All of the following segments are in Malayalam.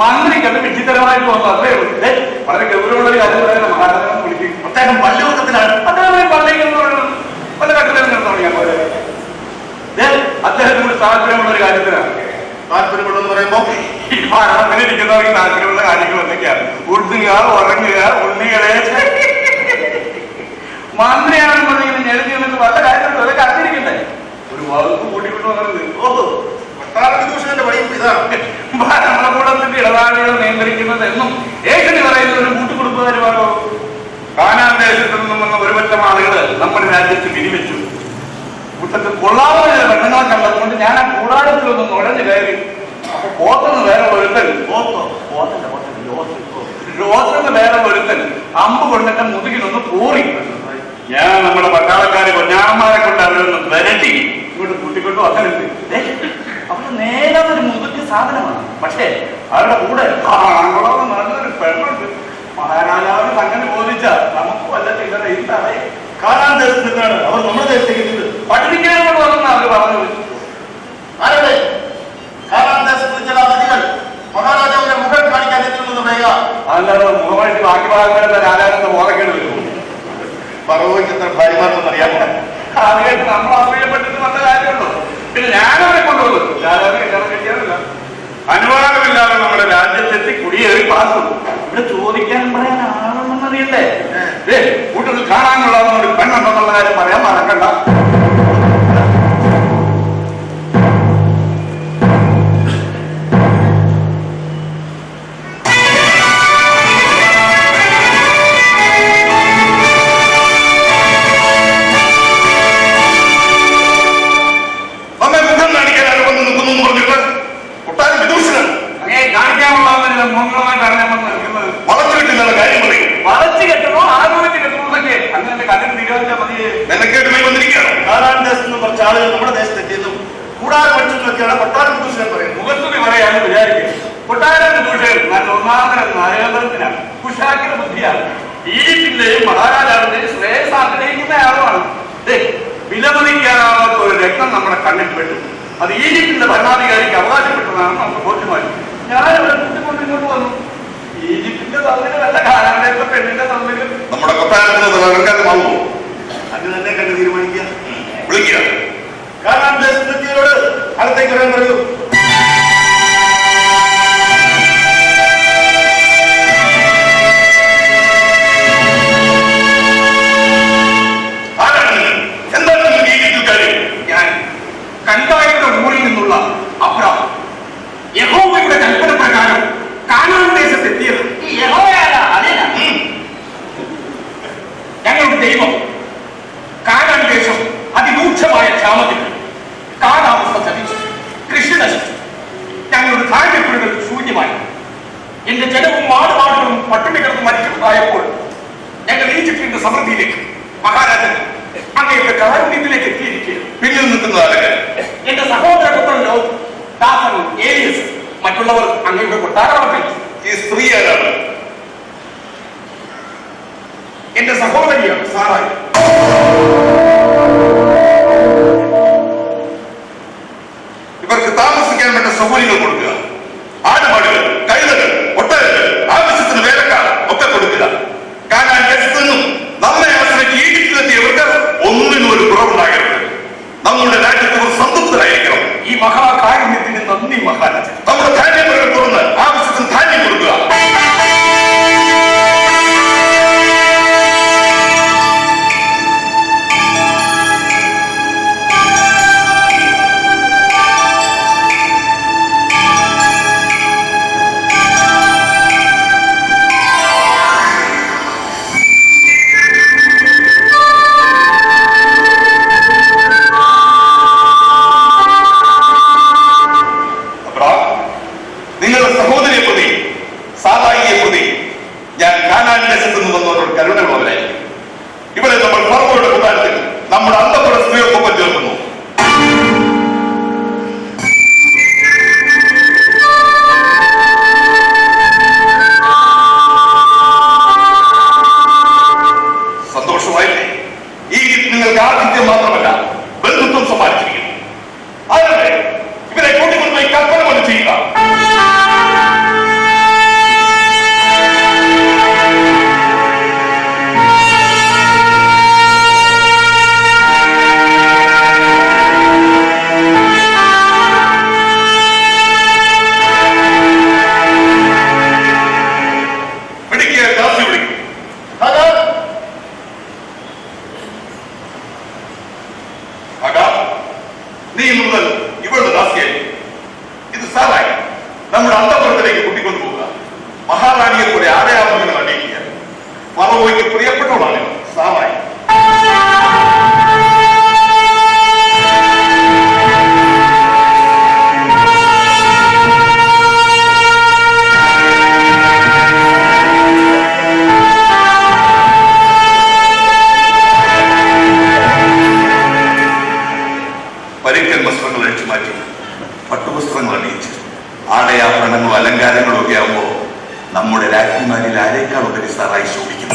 തോന്നും മന്ത്രിക്ക് വിചിത്രമായിട്ട് വന്നു. അത്രേ ഉള്ളൂ. വളരെ ഗൗരവമുള്ള ഒരു കാര്യം പറയുന്നത് മഹാരാജനെ വിളിക്കും അദ്ദേഹം പള്ളിമുഖത്തിലാണ് അദ്ദേഹം പള്ളിയിൽ പല കട്ടിലും തുടങ്ങിയാൽ പോലെ ദേ, അദ്ദേഹത്തിന് താല്പര്യമുള്ള ഒരു കാര്യത്തിനാണ്. താല്പര്യമുള്ളതെന്ന് പറയുമ്പോൾ ഈ ഭരണത്തിന് ഇരിക്കുന്നവർക്ക് താല്പര്യമുള്ള കാര്യങ്ങൾ എന്തൊക്കെയാണ്? ഉടുങ്ങുക ഉറങ്ങുക ഉള്ളികളെ. മന്ത്രിയാണെന്ന് പറഞ്ഞിങ്ങനെ ഞെരുതി എന്നിട്ട് വല്ല കാര്യത്തിൽ അതൊക്കെ അറിഞ്ഞിരിക്കണ്ടേ ഒരു വകുപ്പ് കൂട്ടിക്കൊണ്ട് വന്നത് ഒരുപറ്റം ആളുകൾ നമ്മുടെ രാജ്യത്ത് വിരിവെച്ചു. കൂട്ടത്തിൽ കൊള്ളാവുന്ന ചില പെണ്ണുങ്ങളെ കണ്ടതുകൊണ്ട് ഞാൻ ആ കൂടാരത്തിലൊന്ന് നുഴഞ്ഞു കയറി. അപ്പൊ പോത്തുന്ന് വേറെ ലോത്ത് ലോത്തിന് വേറെ ഒരുത്തൻ അമ്പ് കൊണ്ടിട്ട് മുതുകിലൊന്ന് പൂറി ഞാൻ നമ്മുടെ പട്ടാളക്കാരെ കൊഞ്ഞാന്മാരെ കൊണ്ട് അവരൊന്ന് വരട്ടി. ഇങ്ങോട്ട് കൂട്ടിക്കൊണ്ട് വന്നിട്ടുണ്ട് അവർ നേരെ ഒരു മുതുക്ക് സാധനമാണ്. പക്ഷേ അവരുടെ കൂടെ നല്ലൊരു പെണ്ണുണ്ട്. മഹാരാജാവിന് അങ്ങനെ ബോധിച്ച നമുക്ക് വല്ല ഇല്ലാതെ കാണാൻ തരുന്നതാണ് അവർ നമ്മുടെ ദേശത്തേക്ക് പഠിപ്പിക്കാനുള്ള വന്നെന്ന് അവർ പറഞ്ഞു. ആരുടെ? കാണാൻ ദേശത്ത് ചില അതിഥികൾ മഹാരാജാവിന്റെ മുഖം കാണിക്കാൻ എത്തുന്നത് മുഖമായിട്ട് ബാക്കി ഭാഗങ്ങളുടെ രാജാവിന്റെ ബോധക്കേട് വരും? പറവയ്ക്ക് എത്ര ഭാര്യമാരെന്ന് അറിയാമോ? ആദ്യമായിട്ട് നമ്മൾ അസൂയപ്പെട്ടിട്ട് വന്ന കാര്യമുള്ളൂ പിന്നെ ഞാനവരെ കൊണ്ടുവന്നു രാജാവിനെ കല്യാണം കഴിക്കാറില്ല അനുവാദമില്ലാതെ നമ്മുടെ രാജ്യത്തെത്തി ക്ലാസ്. ഇവിടെ ചോദിക്കാൻ പറയാൻ ആളുണ്ടെന്ന് അറിയണ്ടേ? ഏ കൂട്ടത്തിൽ കാണാനുള്ള ഒരു പെണ്ണുണ്ടെന്നുള്ള കാര്യം പറയാൻ മറക്കണ്ട. മതിയേ മെനക്കേട്ടുമായി വന്നിരിക്കുകയാണ് നിന്ന് കുറച്ച് ആളുകൾ നമ്മുടെ ദേശത്ത് എത്തിയതും കൂടാതെ പഠിച്ചതൊക്കെയാണ് കൊട്ടാരം വിദൂഷകൻ പറയുന്നത്. മുഖസ്തുതി പറയാന്ന് വിചാരിക്കും കൊട്ടാരം നല്ല ഒന്നാന്തരം നയതന്ത്രത്തിനാണ് കുശാക്കിന് ബുദ്ധിയാണ്. ഈജിപ്തിന്റെയും മഹാരാജാവിന്റെയും ശ്രേയസ് ആഗ്രഹിക്കുന്ന ആളുമാണ്. ദേ, വിലമതിക്കാനാവാത്ത ഒരു രക്തം നമ്മുടെ കണ്ണിൽ പെട്ടു. അത് ഈജിപ്തിന്റെ ഭരണാധികാരിക്ക് അവകാശപ്പെട്ടതാണെന്ന് നമുക്ക് ബോധ്യമായി. ഞാൻ കൂട്ടിക്കൊണ്ട് ഇങ്ങോട്ട് വന്നു. ഈജിപ്തിന്റെ സൗന്ദര്യം നല്ല കാനാണ്ടത്തെ പെണ്ണിന്റെ സൗന്ദര്യം നമ്മുടെ കൊട്ടാരത്തിന് വന്നു അലങ്കാരമാവുമോ അത് തന്നെ കണ്ട് തീരുമാനിക്കുക. വിളിക്കുക. കാരണം അടുത്തേക്ക് വരാൻ പറയൂ. വീണ്ടും കൊട്ടാര ഈ സ്ത്രീ ആരാണ് എന്റെ സഹോദരിയാണ് സാറായി. ഇവർക്ക് താമസിക്കാൻ വേണ്ട സൗകര്യങ്ങൾ കൊടുക്കും ആടയാഭരണങ്ങളും അലങ്കാരങ്ങളും ഒക്കെ ആകുമ്പോൾ നമ്മുടെ രാജ്ഞിമാരിൽ ആരേക്കാൾ ഉപരി സാറായി ശോഭിക്കുന്നു?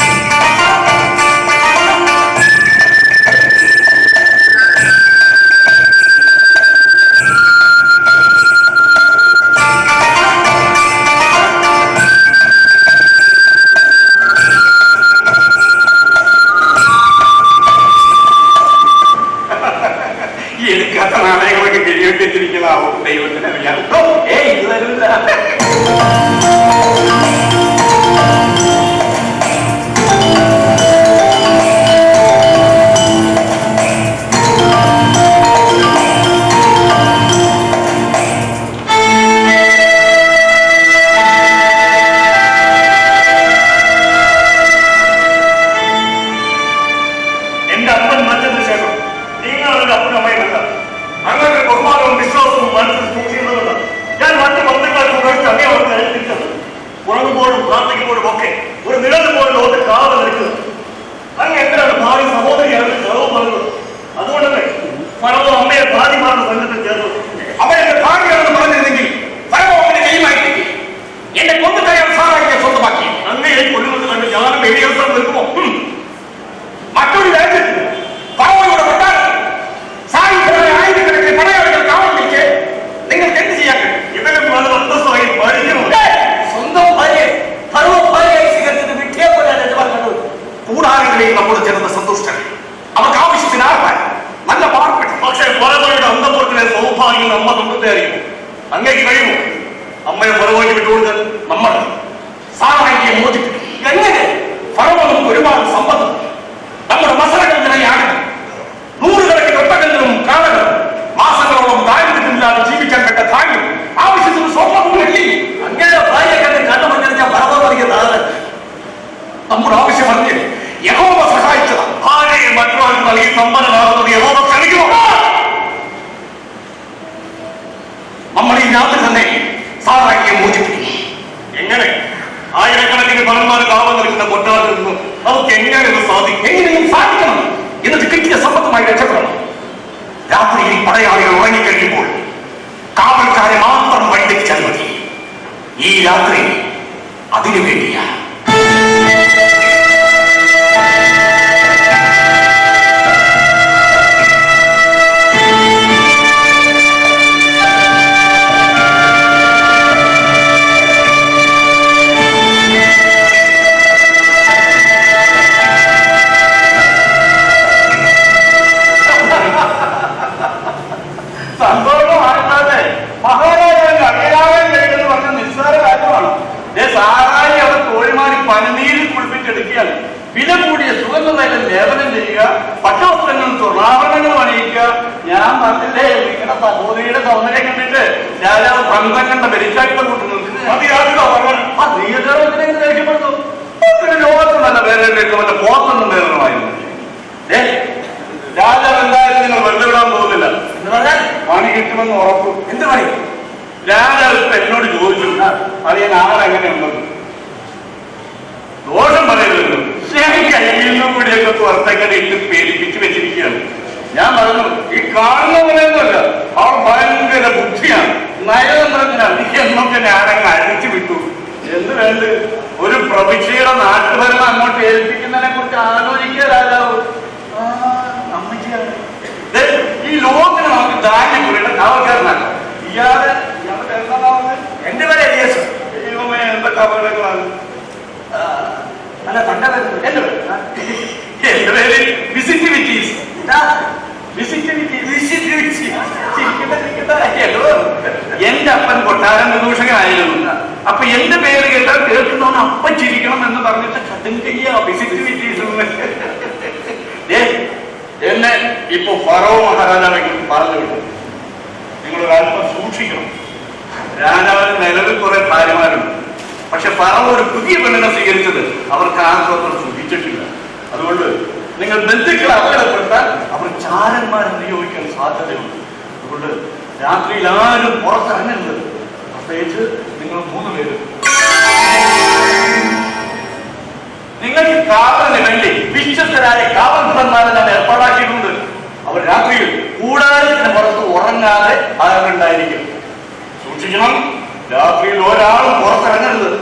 இருக்காத நாடகங்களுக்கு பெரிய வச்சிருக்கலாம் அவங்க தெய்வத்தினர் யாரும் ஏய் இதுல இருந்தா. സൗഭാഗ്യം അമ്മ തുമ്പത്തെ അറിയുമോ അങ്ങേക്ക് കഴിയുമോ അമ്മയെ പുറകോട്ട് വിട്ടുകൊടുക്കാൻ നമ്മൾ സാറായിയെ മോചിപ്പിക്കും എങ്ങനെ ഫറവ നമുക്ക് ഒരുപാട് സമ്പത്ത് നമ്മുടെ മസലകന്ധനയാണ് നൂറുകണക്കിന് ഒട്ടകങ്ങളും കാളകളും മാസങ്ങളോളം ദാരിദ്ര്യമില്ലാതെ ജീവിക്കാൻ പറ്റ ധാന്യം ആവശ്യത്തിന് സ്വർണ്ണവും വെള്ളി അങ്ങനെ ഭാര്യ കണ്ട് കണ്ണു മഞ്ഞളിച്ച ഭർത്താവ് താഴെ നമ്മുടെ ആവശ്യം അറിഞ്ഞ് യഹോവ സഹായിച്ചതാണ് ഭാര്യയെ മറ്റൊരാൾക്ക് നൽകി സമ്പന്നനാകുന്നത് യഹോവ രാത്രിയിൽ പടയാളികൾ ഉറങ്ങിക്കഴിയുമ്പോൾ കാവൽക്കാരെ മാത്രം വഴിതെറ്റിച്ചാൽ മതി. ഈ രാത്രി അതിനു സുഗന്ധതൈലം ലേപനം ചെയ്യുക പട്ടുവസ്ത്രങ്ങളും സ്വർണാഭരണങ്ങളും അണിയിക്കുക. ഞാൻ പറഞ്ഞില്ലേ നിങ്ങളുടെ സഹോദരിയുടെ സൗന്ദര്യം കണ്ടിട്ട് രാജാവ് ബന്ധം കണ്ട ബലിച്ചാക്ക കൂട്ടുന്നു. ദേഷ്യപ്പെടുന്നു. ലോകത്ത് നല്ല പേരെ മറ്റേ പോത്തൊന്നും പേരണമായിരുന്നു ഏ രാജാവ് എന്തായാലും നിങ്ങൾ വെറുതെ വിടാൻ പോകുന്നില്ല. പണി കിട്ടുമെന്ന് ഉറപ്പ്. എന്ത് പണി? രാജാവ് ഇപ്പൊ എന്നോട് ചോദിച്ചു. അത് ഞാൻ ആളെങ്ങനെയുണ്ടെന്ന് ദോഷം പറയരുതല്ലോ ഞാൻ കഴിയുന്ന കൂടിയൊക്കെ പുറത്തേക്കടെ ഇട്ട് പേരിപ്പിച്ച് വെച്ചിരിക്കുകയാണ്. ഞാൻ പറഞ്ഞു ഈ കാണുന്നവരെന്നല്ല അവർ ഭയങ്കര ബുദ്ധിയാണ്. നയതന്ത്രജ്ഞനാണ് എന്നൊക്കെ ഞാനങ്ങ് അഴിച്ചു വിട്ടു എന്ത് വേണ്ട ഒരു പ്രവിശ്യയുടെ നാട്ടുഭരണം അങ്ങോട്ട് ഏൽപ്പിക്കുന്നതിനെ കുറിച്ച് ആലോചിക്കുക രാജാവ് ആ, അമ്മച്ചിയാണ്. ദേ, ഈ ലോകത്തിന് നമുക്ക് ധാന്യം കൂടിയിട്ട് കാവൽക്കാരനല്ല ഇയാൾ ഇയാൾ കേരളമാവുന്നത് എന്റെ പേര് എലിയസ് ദൈവമേ എന്തൊക്കെ അപകടങ്ങളാണ് അല്ല തന്റെ പേര് എന്റെ പേര് എന്റെ പേര് വിസിറ്റിവിറ്റീസ് ഇതാ എന്റെ അപ്പൻ കൊട്ടാരം വിദൂഷകനായിരുന്നു. അപ്പൊ എന്റെ പേര് കേട്ടാൽ കേൾക്കുന്നവൻ അപ്പം ചിരിക്കണം എന്ന് പറഞ്ഞിട്ട് എന്നെ ഇപ്പൊ ഫറോ മഹാരാജാവെങ്കിൽ പറഞ്ഞു വിട്ടു. നിങ്ങൾ ഒരല്പം സൂക്ഷിക്കണം. രാജാവിന് നിലവിൽ കുറെ ഭാര്യമാരുണ്ട്. പക്ഷെ ഫറോ ഒരു പുതിയ പെണ്ണിനെ സ്വീകരിച്ചത് അവർക്ക് ആർക്കും അത്ര സുഖിച്ചിട്ടില്ല. അതുകൊണ്ട് നിങ്ങൾ ബന്ധുക്കളെ അപകടപ്പെട്ടാൽ അവർ ചാരന്മാരെ നിയോഗിക്കാൻ സാധ്യതയുണ്ട്. അതുകൊണ്ട് രാത്രിയിൽ ആരും പുറത്തിറങ്ങരുത്. പ്രത്യേകിച്ച് നിങ്ങൾ മൂന്ന് പേര്. നിങ്ങൾക്ക് കാവലിന് വേണ്ടി വിശ്വസ്തരായ കാവൽഭടന്മാരെ ഞാൻ ഏർപ്പാടാക്കിയിട്ടുണ്ട്. അവർ രാത്രിയിൽ കൂടാരത്തിന് പുറത്ത് ഉറങ്ങാതെ അകലുണ്ടായിരിക്കും സൂക്ഷിക്കണം. രാത്രിയിൽ ഒരാളും പുറത്തിറങ്ങരുത്.